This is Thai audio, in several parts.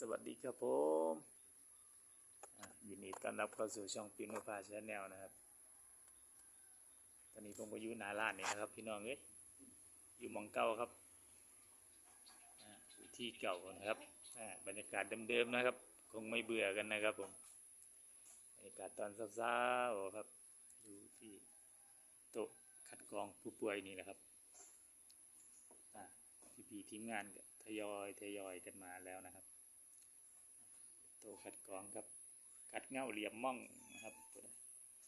สวัสดีครับผมยินดีต้อนรับเข้าสู่ช่องปิโนพาชแนลนะครับ ตอนนี้ผมก็อยู่หนาร้านนี่นะครับ พี่น้องเอ้ยอยู่หมองเก่าครับที่เก่านะครับบรรยากาศเดิมๆนะครับ คงไม่เบื่อกันนะครับผมบรรยากาศตอนเช้าๆครับอยู่ที่โต๊ะคัดกรองผู้ป่วยนี่แหละครับอ่พี่ๆทีมงานก็ทยอยทยอยกันมาแล้วนะครับ ต๊ะคัดกรองครับคัดเงาเหลี่ยมม่องนะครับ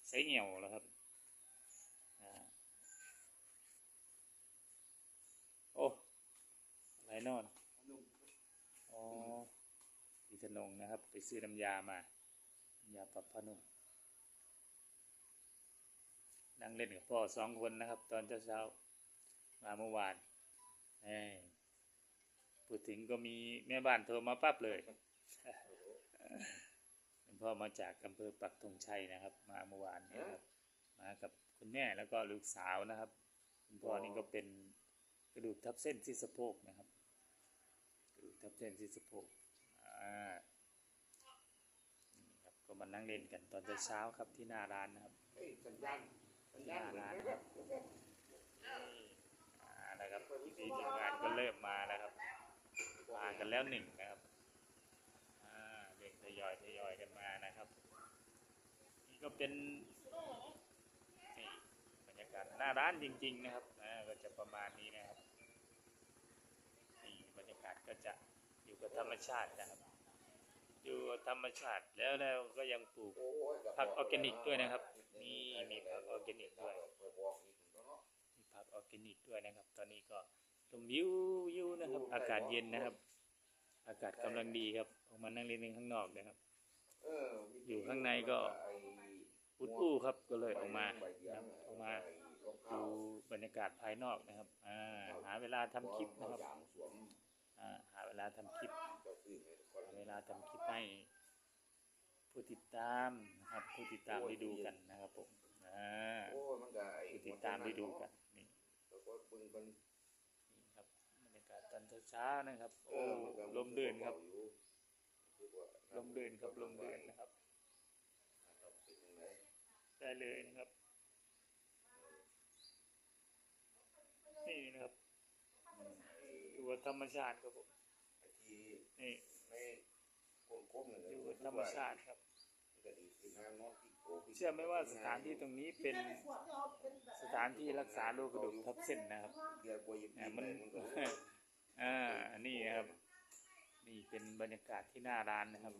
ใส่เหี่ยวแล้วครับอโอ้ไรนอนอ๋อพี่ธนงนะครับ ไปซื้อน้ำยามาน้ำยาปรับผ้านุ่มนั่งเล่นกับพ่อสองคนนะครับ ตอนเช้าๆมาเมื่อวานเอ้พูดถึงก็มีแม่บ้านโทรมาปั๊บเลย คุณพ่อมาจากอำเภอปักธงชัยนะครับ มาเมื่อวานนี้นะครับ มากับคุณแม่แล้วก็ลูกสาวนะครับ คุณพ่อนี่ก็เป็นกระดูกทับเส้นที่สะโพกนะครับ กระดูกทับเส้นที่สะโพกอ่านี่ครับก็มานั่งเล่นกันตอนเช้าๆครับที่หน้าร้านนะครับเฮ้ยสัญญาณสัญที่ญาหณน้าเหมือนร้านกันนะครับอ่านะครับที่ทีมงานก็เริ่มมาแล้วครับมากันแล้วหนึ่งนะครับอ่าเด็กทยอยทยอยกันมานะครับ นี่ ก็เป็นนี่บรรยากาศหน้าร้านจริง ๆ นะครับก็จะประมาณนี้นะครับนี่บรรยากาศก็จะอยู่กับธรรมชาตินะครับ อยู่ธรรมชาติแล้วแล้วก็ยังปลูกผักออร์แกนิกด้วยนะครับมีมีผักออร์แกนิกด้วยมีผักออร์แกนิกด้วยนะครับ ตอนนี้ก็ลมวิววิวนะครับ อากาศเย็นนะครับ อากาศกำลังดีครับออกมานั่งเล่นข้างนอกนะครับ อยู่ข้างในก็ อุดอู้ครับก็เลยออกมานะครับออกมาดูบรรยากาศภายนอกนะครับอ่าหาเวลาทำคลิปนะครับสวมอ่าหาเวลาทำคลิปเจ้าซื้อให้คนหาเวลาทำคลิปให้ผู้ติดตามนะครับผู้ติดตามได้ดูกันนะครับผมอ่าโอ้ยมันก็ไอ้ผู้ติดตามได้ดูกันนี่แล้วก็เบิ่งเพิ่นนี่ครับบรรยากาศตอนเช้าๆนะครับเอโอ้อมันก็ลมเดินครับอยู่คือว่าลมเดินครับลมเดินนะครับ ครับเป็นจังได ได้เลยนะครับ นี่นะครับ อยู่กับธรรมชาติครับผมไอ้ที่นี่ในก้มๆนั่นอยู่กับธรรมชาติครับมันก็ดีขึ้นนะเนาะที่โกที่เชื่อไหมว่าสถานที่ตรงนี้เป็นสถานที่รักษาโรคกระดูกทับเส้นนะครับเดี๋ยวกลัวยิบอ่าๆมันเลยมันก็อ่านี่นะครับ นี่เป็นบรรยากาศที่หน้าร้านนะครับ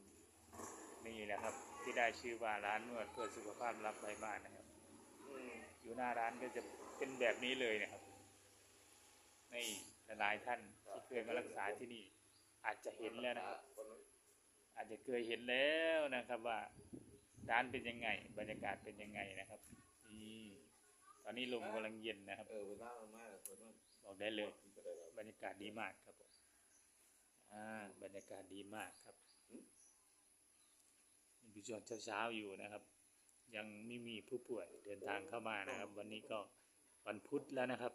นี่แหละครับ ที่ได้ชื่อว่าร้านนวดเพื่อสุขภาพรับไปบ้านนะครับอยู่หน้าร้านก็จะเป็นแบบนี้เลยนะครับนี่หลายท่านที่เคยมารักษาที่นี่ อาจจะเห็นแล้วนะครับ อาจจะเคยเห็นแล้วนะครับว่าร้านเป็นยังไง บรรยากาศเป็นยังไงนะครับนี่ตอนนี้ลมกำลังเย็นนะครับเออเวลามันมากคนมันบอกได้เลยบบบรรยากาศดีมากครับผมอ่าบรรยากาศดีมากครับ นี่คือช่วงเช้าๆอยู่นะครับ ยังไม่มีผู้ป่วยเดินทางเข้ามานะครับ วันนี้ก็วันพุธแล้วนะครับ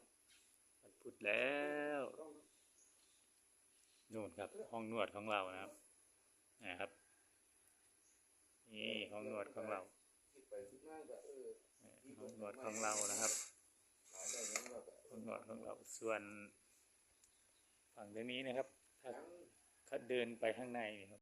วันพุธแล้วนู่นครับ ห้องนวดของเรานะครับนะครับ นี่ห้องนวดของเราห้องนวดของเรานะครับห้องนวดของเราส่วนฝั่งตรงนี้นะครับ ถ้าเดินไปข้างในครับ